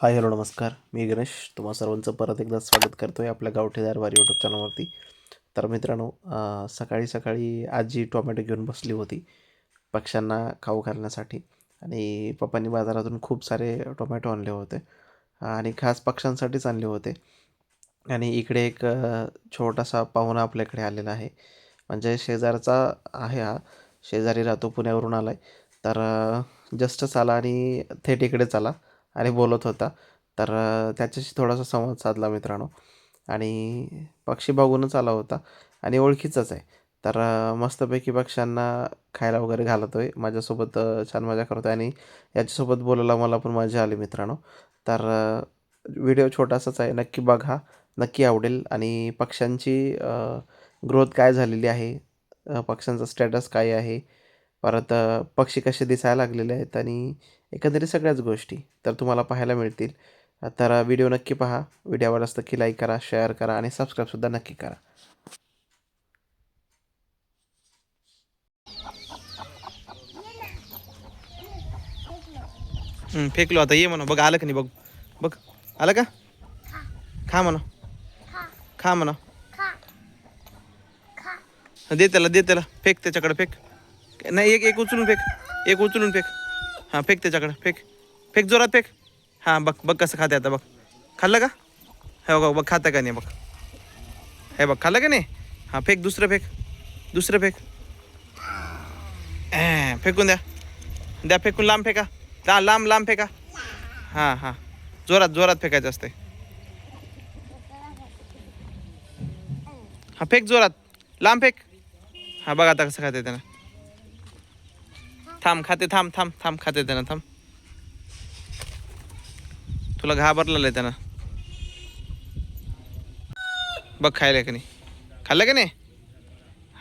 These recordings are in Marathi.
हाय हॅलो नमस्कार. मी गणेश. तुम्हा सर्वांचं परत एकदा स्वागत करतो आहे आपल्या गावठी दरबार यूट्यूब चॅनलवरती तर मित्रांनो सकाळी सकाळी आजी टोमॅटो घेऊन बसली होती पक्ष्यांना खाऊ घालण्यासाठी आणि पप्पांनी बाजारातून खूप सारे टोमॅटो आणले होते आणि खास पक्ष्यांसाठीच आणले होते. आणि इकडे एक छोटासा पाहुणा आपल्याकडे आलेला आहे. म्हणजे शेजारचा आहे हा. शेजारी राहतो पुण्यावरून आला आहे तर जस्टच आला आणि थेट इकडेच आला आणि बोलत होता. तर त्याच्याशी थोडासा संवाद साधला मित्रांनो. आणि पक्षी बघूनच आला होता. आणि ओळखीचाच आहे. तर मस्तपैकी पक्ष्यांना खायला वगैरे घालतो आहे माझ्यासोबत छान मजा करतो आहे आणि याच्यासोबत बोलायला मला पण मजा आली मित्रांनो. तर व्हिडिओ छोटासाच आहे. नक्की बघा. नक्की आवडेल. आणि पक्ष्यांची ग्रोथ काय झालेली आहे? पक्ष्यांचा स्टेटस काय आहे? परत पक्षी कसे दिसायला लागलेले आहेत आणि एकंदरीत सगळ्याच गोष्टी तर तुम्हाला पाहायला मिळतील. तर व्हिडिओ नक्की पहा. व्हिडिओ आवडला असतं की लाईक करा शेअर करा आणि सबस्क्राईबसुद्धा नक्की करा. फेकलो आता. ये म्हणा. बघ आलं का नाही बघ. बघ. आलं का? खा म्हणा. खा म्हणा. दे त्याला दे त्याला. फेक त्याच्याकडे फेक. नाही एक एक उचलून फेक. एक उचलून फेक. हां फेक त्याच्याकडे. फेक. फेक जोरात फेक. हां बघ बघ कसं खाते आता बघ. खाल्लं का? हे बघ बघ खातं का नाही बघ. हे बघ खाल्लं का नाही? हां फेक दुसरं फेक. दुसरं फेक. फेकून द्या. द्या फेकून लांब फेका. ला लांब लांब फेका. हां हां. जोरात जोरात फेकायचं असते हां फेक जोरात. लांब फेक. हां बघा आता कसं खाते त्यांना. थांब खाते थांब थांब थांब खाते त्यानं थांब. तुला घाबरलेलं आहे त्यानं. बघ खायला का नाही. खाल्लं का नाही?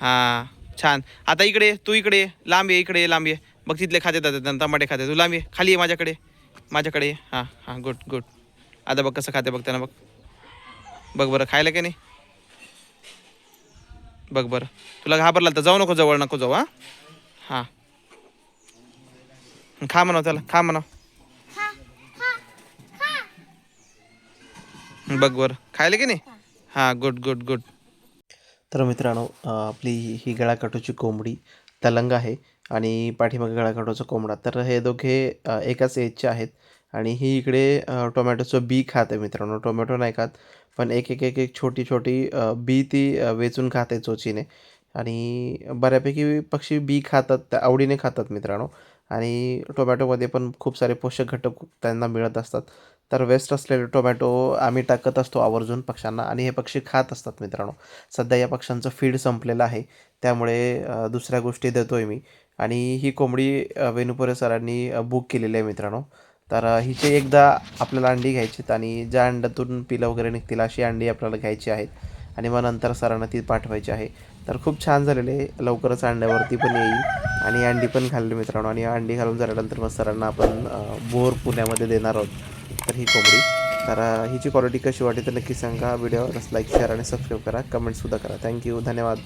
हां छान. आता इकडे तू इकडे लांब ये इकडे लांब ये. बघ तिथले खाते जातात टमाटे खाते. तू लांब ये खाली ये माझ्याकडे. माझ्याकडे ये. हां हां गुड गुड आता बघ कसं खाते बघ त्यानं बघ. बघ बरं खायला का नाही? बघ बरं. तुला घाबरला तर जाऊ नको जवळ नको जाऊ हां. हां. खा म्हणाव त्याला खा म्हणाव बघ बरं खायला की नाही? हां गुड गुड गुड तर मित्रांनो आपली ही गळाकाटूची कोंबडी तलंग आहे आणि पाठीमागे गळाकाटूचा कोंबडा. तर हे दोघे एकाच एजचे आहेत आणि ही इकडे टोमॅटोचं बी खात आहे मित्रांनो. टोमॅटो नाही खात पण एक एक एक एक छोटी छोटी बी ती वेचून खाते चोचीने. आणि बऱ्यापैकी पक्षी बी खातात त्या आवडीने खातात मित्रांनो. आणि टोमॅटोमध्ये पण खूप सारे पोषक घटक त्यांना मिळत असतात. तर वेस्ट असलेले टोमॅटो आम्ही टाकत असतो आवर्जून पक्ष्यांना आणि हे पक्षी खात असतात मित्रांनो. सध्या या पक्ष्यांचं फीड संपलेलं आहे. त्यामुळे दुसऱ्या गोष्टी देतो आहे मी. आणि ही कोंबडी वेणुपुरे सरांनी बुक केलेली आहे मित्रांनो. तर हिचे एकदा आपल्याला अंडी घ्यायचीत आणि ज्या अंड्यातून पिलं वगैरे निघतील अशी अंडी आपल्याला घ्यायची आहेत. आणि मग नंतर सरांना ती पाठवायची आहे. तर खूप छान झालेले लवकरच अंड्यावरती पण येईल. आणि अंडी पण खाल्ली मित्रांनो. आणि अंडी घालून झाल्यानंतर मग सरांना आपण बोर पुण्यामध्ये देणार आहोत. तर ही कोंबडी. तर हिची क्वालिटी कशी वाटली तर नक्की सांगा. व्हिडिओ लाईक शेअर आणि सबस्क्राईब करा. कमेंटसुद्धा करा. थँक्यू धन्यवाद.